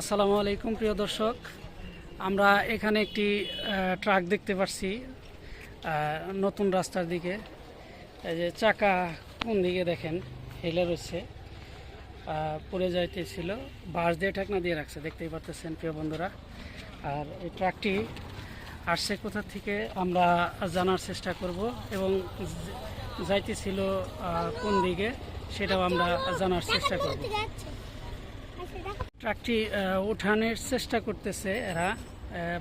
আসসালামু আলাইকুম, প্রিয় দর্শক। আমরা এখানে একটি ট্রাক দেখতে পাচ্ছি নতুন রাস্তার দিকে। যে চাকা কোন দিকে দেখেন? হেলে রয়েছে পড়ে যাইতেছিল। বাঁশ দিয়ে ঠেকনা দিয়ে রাখছে, দেখতেই পাচ্ছেন প্রিয় বন্ধুরা। আর এই ট্রাকটি আসছে কোথা থেকে আমরা জানার চেষ্টা করব এবং যাইতেছিল কোন দিকে সেটাও আমরা জানার চেষ্টা করব। ট্রাকটি উঠানের চেষ্টা করতেছে এরা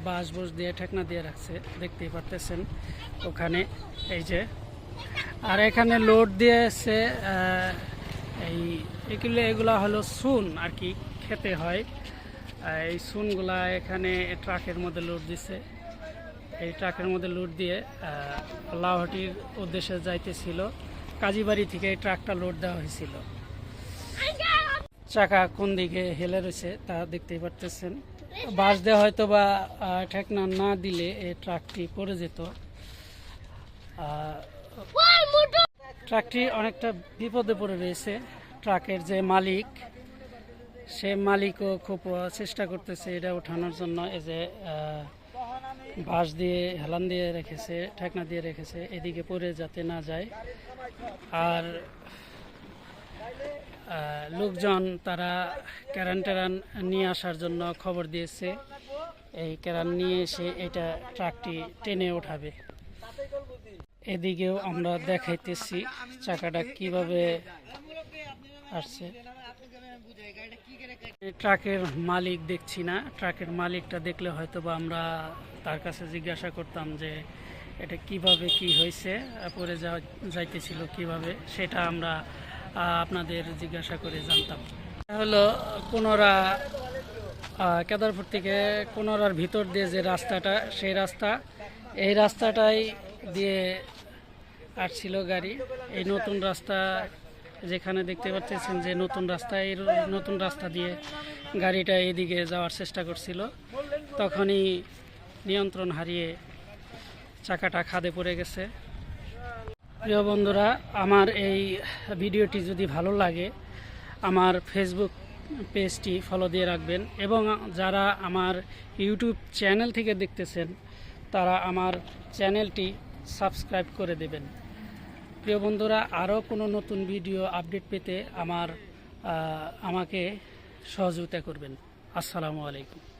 বাঁশ বুস দিয়ে ঠেকনা দিয়ে রাখছে দেখতেই পারতেছেন ওখানে এই যে। আর এখানে লোড দিয়েছে এই এগুলো এগুলা হলো সুন আর কি খেতে হয়। এই সুনগুলা এখানে ট্রাকের মধ্যে লোড দিছে। এই ট্রাকের মধ্যে লোড দিয়ে আহ, লাউহাটির উদ্দেশ্যে যাইতেছিল। কাজীবাড়ি থেকে এই ট্রাকটা লোড দেওয়া হয়েছিল। চাকা কোন দিকে হেলে রয়েছে তা দেখতেই পারতেছেন। বাস দিয়ে হয়তো বা ঠেকনা না দিলে এই ট্রাকটি পড়ে যেত। ট্রাকটি অনেকটা বিপদে পড়ে রয়েছে। ট্রাকের যে মালিক, সে মালিকও খুব চেষ্টা করতেছে এটা ওঠানোর জন্য। এই যে বাঁশ দিয়ে হেলান দিয়ে রেখেছে, ঠেকনা দিয়ে রেখেছে, এদিকে পড়ে যাতে না যায়। আর লোকজন তারা ক্যারান ট্যারান নিয়ে আসার জন্য খবর দিয়েছে। এই ক্যারান নিয়ে এসে এটা ট্রাকটি টেনে ওঠাবে। এদিকেও আমরা দেখাইতেছি চাকাটা কীভাবে আসছে। ট্রাকের মালিক দেখছি না। ট্রাকের মালিকটা দেখলে হয়তো বা আমরা তার কাছে জিজ্ঞাসা করতাম যে এটা কীভাবে কি হয়েছে, পরে যাইতেছিল কীভাবে, সেটা আমরা আপনাদের জিজ্ঞাসা করে জানতাম। হলো কোনোরা কেদারপুর থেকে কোনোরার ভিতর দিয়ে যে রাস্তাটা, সেই রাস্তা, এই রাস্তাটাই দিয়ে আসছিল গাড়ি। এই নতুন রাস্তা যেখানে দেখতে পাচ্ছেন যে নতুন রাস্তা, এই নতুন রাস্তা দিয়ে গাড়িটা এদিকে যাওয়ার চেষ্টা করছিল। তখনই নিয়ন্ত্রণ হারিয়ে চাকাটা খাদে পড়ে গেছে। প্রিয় বন্ধুরা, আমার এই ভিডিওটি যদি ভালো লাগে, আমার ফেসবুক পেজটি ফলো দিয়ে রাখবেন এবং যারা আমার ইউটিউব চ্যানেল থেকে দেখতেছেন, তারা আমার চ্যানেলটি সাবস্ক্রাইব করে দেবেন। প্রিয় বন্ধুরা, আরও কোনো নতুন ভিডিও আপডেট পেতে আমার আমাকে সহযোগিতা করবেন। আসসালামু আলাইকুম।